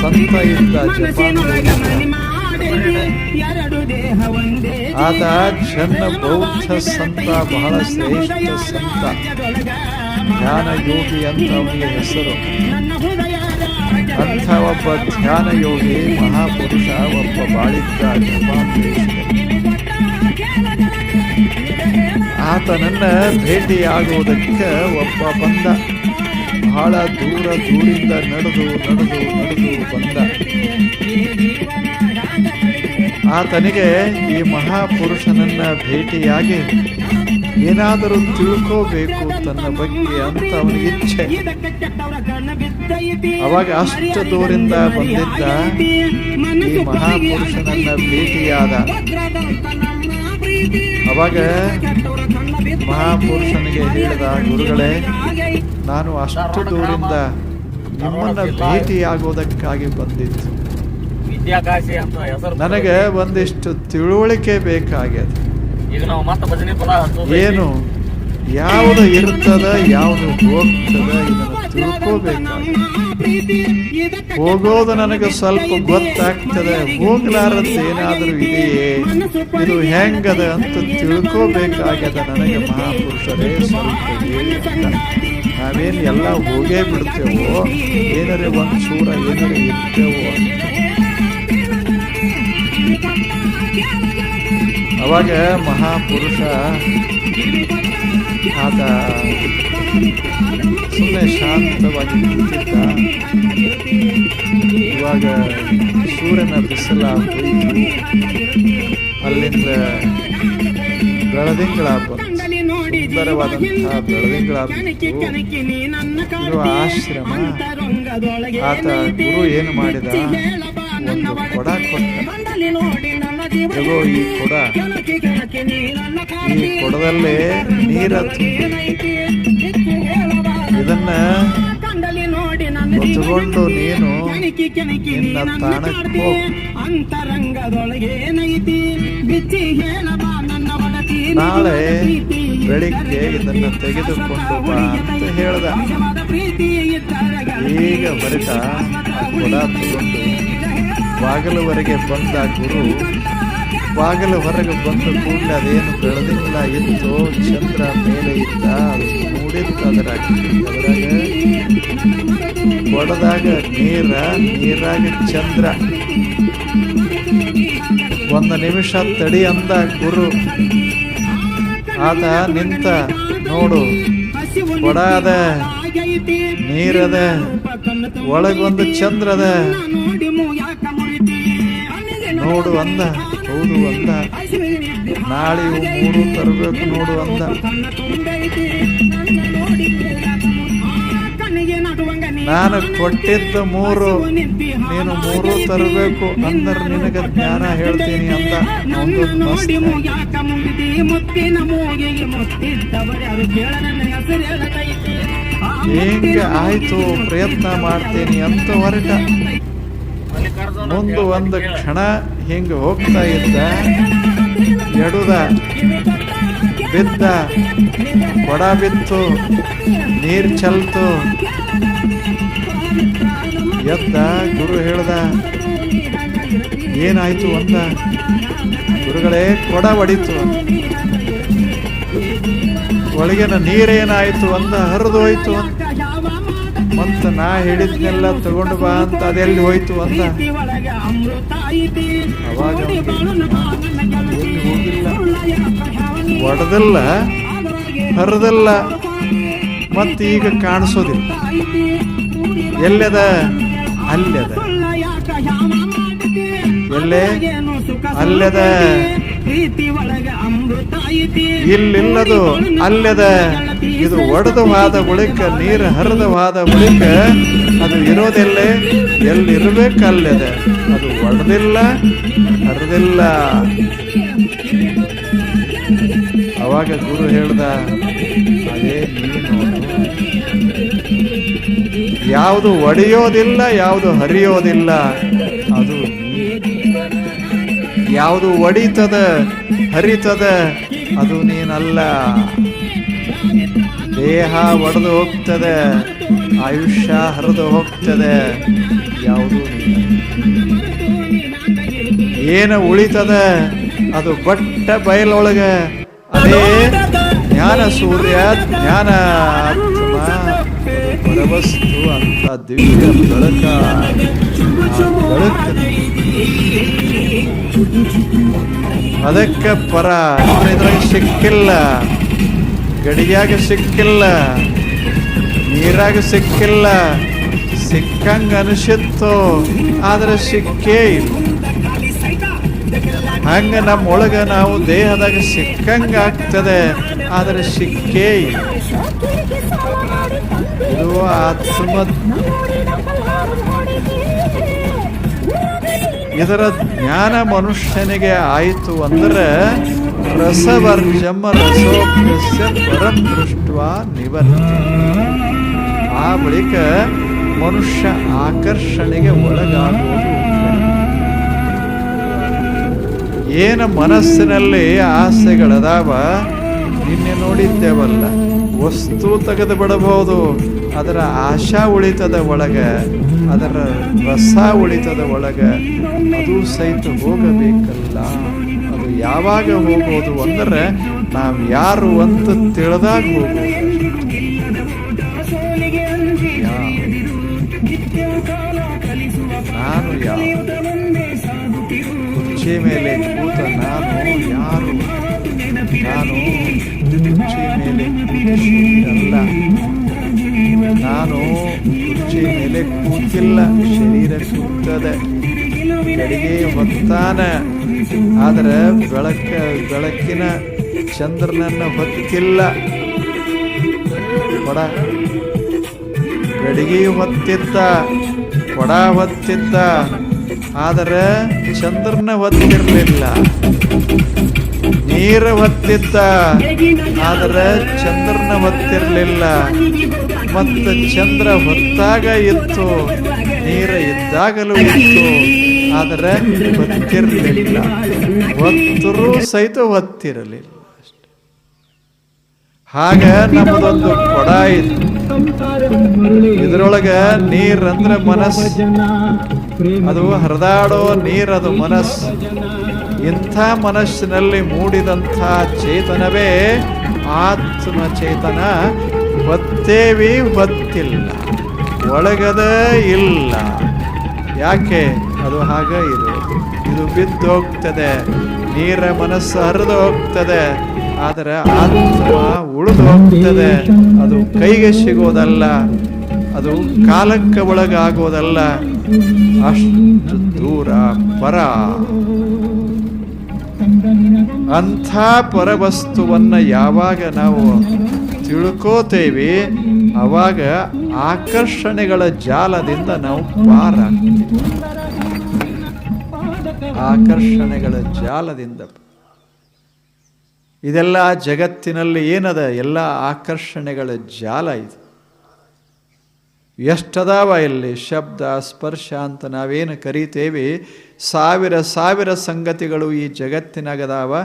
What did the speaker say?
ಸಂತ ಇದ್ದ. ಆತ ಜನ್ನ ಬೌದ್ಧ ಸಂತ, ಬಹಳ ಶ್ರೇಷ್ಠ ಸಂತ. ಧ್ಯಾನ ಯೋಗಿ ಅಂತ ಅವನಿಗೆ ಹೆಸರು. ಅಂಥ ಒಬ್ಬ ಧ್ಯಾನ ಯೋಗಿ, ಮಹಾಪುರುಷ, ಒಬ್ಬ ಬಾಳಿದ್ದ ಆತನನ್ನ ಭೇಟಿಯಾಗುವುದಕ್ಕೆ ಒಬ್ಬ ಬಂದ. ಬಹಳ ದೂರ ದೂರಿಂದ ನಡೆದು ನಡೆದು ನಡೆದು ಬಂದ. ಆತನಿಗೆ ಈ ಮಹಾಪುರುಷನನ್ನ ಭೇಟಿಯಾಗಿ ಏನಾದರೂ ತಿಳ್ಕೋಬೇಕು ತನ್ನ ಬಗ್ಗೆ ಅಂತ ಅವನಿಗೆ ಇಚ್ಛೆ. ಅವಾಗ ಅಷ್ಟು ದೂರಿಂದ ಬಂದಿದ್ದ ಈ ಮಹಾಪುರುಷನನ್ನ ಭೇಟಿಯಾದ. ಅವಾಗ ಮಹಾಪುರುಷನಿಗೆ ಹೇಳಿದ ಗುರುಗಳೇ ನಾನು ಅಷ್ಟು ದೂರಿಂದ ನಿಮ್ಮನ್ನ ಭೇಟಿಯಾಗೋದಕ್ಕಾಗಿ ಬಂದಿದ್ದು. ನನಗೆ ಒಂದಿಷ್ಟು ತಿಳುವಳಿಕೆ ಬೇಕಾಗ್ಯದ. ಏನು? ಯಾವುದು ಇರ್ತದ ಯಾವುದು ಹೋಗ್ತದ ತಿಳ್ಕೋಬೇಕು ಹೋಗೋದು ನನಗೆ ಸ್ವಲ್ಪ ಗೊತ್ತಾಗ್ತದೆ ಹೋಗ್ಲಾರದ್ದು ಏನಾದರೂ ಇದೆಯೇ? ಇದು ಹೆಂಗದ ಅಂತ ತಿಳ್ಕೋಬೇಕಾಗ್ಯದ ನನಗೆ ಮಹಾಪುರುಷರೇ ಸ್ವಲ್ಪ ನಾವೇನು ಎಲ್ಲ ಹೋಗೇ ಬಿಡ್ತೇವೋ, ಏನಾರೇ ಒಂದು ಸೂರ ಏನಾರೇ ಇರ್ತೇವೋ ಅವಾಗ ಮಹಾಪುರುಷ ಆತ ಸುಮ್ಮನೆ ಶಾಂತವಾಗಿ ನಿಂತಿದ್ದ. ಇವಾಗ ಸೂರ್ಯನ ಬಿಸಿಲ ಅಲ್ಲಿಂದ ಬೆಳದಿಂಗಳ ಬಂತು ಸುಂದರವಾದಂತಹ ಬೆಳದಿಂಗಳ ಬಂತು ಇದು ಆಶ್ರಮ. ಆತ ಗುರು ಏನು ಮಾಡಿದ? ಒಂದು ಕೊಡ ಕೊಟ್ಟ. ಈ ಕೊಡ. ಈ ಕೊಡದಲ್ಲೇ ನೀರ ಇದನ್ನ ಹೊತ್ತುಕೊಂಡು ನೀನು ನಿನ್ನ ತಾಣಕ್ಕೆ ಅಂತರಂಗದೊಳಗೆ ಅಂತರಂಗದೊಳಗೇನೈತಿ ಬಿಚ್ಚಿ ಹೇಳಬಾ ನನ್ನ ನಾಳೆ ಬೆಳಿಗ್ಗೆ ಇದನ್ನ ತೆಗೆದುಕೊಂಡು ಬಾ ಅಂತ ಹೇಳ್ದ. ಈಗ ಬರಿತ ಕೊಡ ತಗೊಂಡು ಬಾಗಿಲುವರೆಗೆ ಬಂದ ಗುರು ಬಾಗಿಲು ಹೊರಗೆ ಬಂದ ಕೂಡಲೇ ಅದೇನು ಬೆಳೆದಿಲ್ಲ ಇತ್ತು ಚಂದ್ರ ಮೇಲೆ ಇದ್ದ, ಅದು ಮೂಡಿತ್ತು ಅದರಾಗ ಅದರಾಗ ಕೊಡದಾಗ ನೀರ, ನೀರಾಗ ಚಂದ್ರ. ಒಂದು ನಿಮಿಷ ತಡಿ ಅಂದ ಗುರು. ಆತ ನಿಂತ ನೋಡು ಕೊಡ ಅದ ನೀರದ, ಒಳಗೊಂದು ಚಂದ್ರದ. ನೋಡಿ ಅಂದ, ಹೌದು ಅಂದ. ನಾಳೆ ಮೂರು ತರಬೇಕು ನೋಡು ಅಂದ. ನಾನು ಕೊಟ್ಟಿದ್ದ ಮೂರು, ನೀನು ಮೂರು ತರಬೇಕು ಅಂದ್ರೆ ನಿನಗೆ ಜ್ಞಾನ ಹೇಳ್ತೀನಿ ಅಂತ ಹಿಂಗೆ ಆಯ್ತು ಪ್ರಯತ್ನ ಮಾಡ್ತೀನಿ ಅಂತ ಹೊರಟ. ಮುಂದೆ ಒಂದು ಕ್ಷಣ ಹಿಂಗೆ ಹೋಗ್ತಾ ಇದ್ದ. ಎಡುದ, ಬಿದ್ದ ಕೊಡ ಬಿತ್ತು, ನೀರು ಚಲ್ತು. ಎದ್ದ, ಗುರು ಹೇಳ್ದ, ಏನಾಯ್ತು ಅಂತ ಗುರುಗಳೇ, ಕೊಡ ಹೊಡಿತು ಒಳಗಿನ ನೀರೇನಾಯ್ತು ಅಂದ ಹರಿದು ಹೋಯ್ತು. ಅಂತ ಮತ್ತು ನಾ ಹೇಳಿದ್ನೆಲ್ಲ ತಗೊಂಡು ಬಾ ಅಂತ ಅದೆಲ್ಲಿ ಹೋಯ್ತು ಒಳಗ ಅಮೃತ ಐತಿ ಬಾಳುನ ಗೆಳತಿ. ಯಾವ ಒಡೆದಿಲ್ಲ ಹರಿದಿಲ್ಲ. ಮತ್ತ ಈಗ ಕಾಣಿಸೋದಿಲ್ಲ. ಎಲ್ಲದ? ಅಲ್ಲದ. ಎಲ್ಲೇ? ಅಲ್ಲದ? ಪ್ರೀತಿ ಒಳಗ ಇಲ್ಲಿಲ್ಲದು ಅಲ್ಲದ ಇದು ಒಡೆದವಾದ ಬಳಿಕ, ನೀರು ಹರಿದವಾದ ಬಳಿಕ ಅದು ಇರೋದಿಲ್ಲ ಎಲ್ಲಿರ್ಬೇಕು ಅಲ್ಲದ ಅದು ಒಡೆದಿಲ್ಲ, ಹರಿದಿಲ್ಲ. ಅವಾಗ ಗುರು ಹೇಳ್ದ, ಅದೇ ನೀನು ಯಾವುದು ಒಡೆಯೋದಿಲ್ಲ, ಯಾವುದು ಹರಿಯೋದಿಲ್ಲ. ಯಾವುದು ಒಡಿತದ, ಹರಿತದ, ಅದು ನೀನಲ್ಲ. ದೇಹ ಒಡೆದು ಹೋಗ್ತದೆ, ಆಯುಷ್ಯ ಹರಿದು ಹೋಗ್ತದೆ, ಯಾವುದು ಏನು ಉಳಿತದ, ಅದು ಬಟ್ಟ ಬಯಲೊಳಗೆ. ಅದೇ ಜ್ಞಾನ ಸೂರ್ಯ, ಜ್ಞಾನ ಪರವಸ್ತು ಅಂತ ದಿವ್ಯ ಬೆಳಕು. ಅದಕ್ಕೆ ಪರ. ಇದ್ರಾಗ ಸಿಕ್ಕಿಲ್ಲ. ಗಡಿಯಾಗ ಸಿಕ್ಕಿಲ್ಲ. ನೀರಾಗ ಸಿಕ್ಕಿಲ್ಲ. ಸಿಕ್ಕಂಗ ಅನಿಸಿತ್ತು. ಆದ್ರೆ ಸಿಕ್ಕೇ ಇಲ್ಲ. ಹಂಗ ನಮ್ಮೊಳಗ ನಾವು ದೇಹದಾಗ ಸಿಕ್ಕಂಗ ಆಗ್ತದೆ. ಆದ್ರೆ ಸಿಕ್ಕೇ ಇಲ್ಲ. ಆತ್ಮ ಇದರ ಜ್ಞಾನ ಮನುಷ್ಯನಿಗೆ ಆಯಿತು ಅಂದರೆ ರಸವರ್ಜಮ ರಸೋಪ್ಯಸ್ಯ ಪರಂ ದೃಷ್ಟ ನಿವರ್ತ. ಆ ಬಳಿಕ ಮನುಷ್ಯ ಆಕರ್ಷಣೆಗೆ ಒಳಗಾಗುವುದು ಏನು ಮನಸ್ಸಿನಲ್ಲಿ ಆಸೆಗಳದಾವ, ನಿನ್ನೆ ನೋಡಿದ್ದೇವಲ್ಲ. ವಸ್ತು ತೆಗೆದು ಬಿಡಬಹುದು ಅದರ ಆಶಾ ಉಳಿತದ ಒಳಗೆ, ಅದರ ರಸ ಉಳಿತದ ಒಳಗೆ ಅದು ಸಹಿತ ಹೋಗಬೇಕಲ್ಲ. ಅದು ಯಾವಾಗ ಹೋಗೋದು ಅಂದರೆ ನಾವು ಯಾರು ಅಂತ ತಿಳಿದಾಗ ಹೋಗೋದು ನಾನು ಯಾರು? ಮೇಲೆ ಕೂತ ನಾನು ಯಾರು ನಾನು ಮೇಲೆ ನಾನು ಕುರ್ಚಿ ಮೇಲೆ ಕೂತಿಲ್ಲ ಶರೀರ ಸುತ್ತದೆ ಕಡೆಗೆ ಹೊತ್ತಾನ ಆದರೆ ಬೆಳಕ ಬೆಳಕಿನ ಚಂದ್ರನನ್ನ ಹೊತ್ತಿಲ್ಲ ಕೊಡ ಗಡಿಗೆ ಹೊತ್ತಿತ್ತ ಕೊಡ ಹೊತ್ತಿತ್ತ ಆದರೆ ಚಂದ್ರನ ಹೊತ್ತಿರಲಿಲ್ಲ ನೀರು ಹೊತ್ತಿದ್ದ, ಆದರೆ ಚಂದ್ರನ ಹೊತ್ತಿರಲಿಲ್ಲ. ಮತ್ತು ಚಂದ್ರ ಹೊತ್ತಾಗ ಇತ್ತು, ನೀರು ಇದ್ದಾಗಲೂ ಇತ್ತು, ಆದರೆ ಹೊತ್ತಿರಲಿಲ್ಲ. ಹೊತ್ತರೂ ಸಹಿತ ಹೊತ್ತಿರಲಿಲ್ಲ ಹಾಗೆ ನಮ್ಮದೊಂದು ಕೊಡ ಇತ್ತು. ಇದರೊಳಗ ನೀರಂದ್ರೆ ಮನಸ್ಸು ಅದು ಹರಿದಾಡೋ ನೀರದು ಮನಸ್ಸು ಇಂಥ ಮನಸ್ಸಿನಲ್ಲಿ ಮೂಡಿದಂಥ ಚೇತನವೇ ಆತ್ಮ ಚೇತನ. ಬತ್ತೇವಿ ಬತ್ತಿಲ್ಲ, ಒಳಗದ ಇಲ್ಲ. ಯಾಕೆ? ಅದು ಹಾಗ ಇದು. ಇದು ಬಿದ್ದು ಹೋಗ್ತದೆ ನೀರ ಮನಸ್ಸು ಹರಿದು ಹೋಗ್ತದೆ ಆದರೆ ಆತ್ಮ ಉಳಿದು ಹೋಗ್ತದೆ. ಅದು ಕೈಗೆ ಸಿಗೋದಲ್ಲ ಅದು ಕಾಲಕ್ಕೆ ಒಳಗಾಗೋದಲ್ಲ ಅಷ್ಟು ದೂರ ಪರ. ಅಂಥ ಪರವಸ್ತುವನ್ನ ಯಾವಾಗ ನಾವು ತಿಳ್ಕೋತೇವೆ, ಅವಾಗ ಆಕರ್ಷಣೆಗಳ ಜಾಲದಿಂದ ನಾವು ಪಾರಾಗ್ತೀವಿ. ಆಕರ್ಷಣೆಗಳ ಜಾಲದಿಂದ ಇದೆಲ್ಲ ಜಗತ್ತಿನಲ್ಲಿ ಏನದ? ಎಲ್ಲ ಆಕರ್ಷಣೆಗಳ ಜಾಲ ಇದು. ಎಷ್ಟದಾವ ಇಲ್ಲಿ? ಶಬ್ದ, ಸ್ಪರ್ಶ ಅಂತ ನಾವೇನು ಕರಿತೇವೆ? ಸಾವಿರ ಸಾವಿರ ಸಂಗತಿಗಳು ಈ ಜಗತ್ತಿನಾಗದಾವ.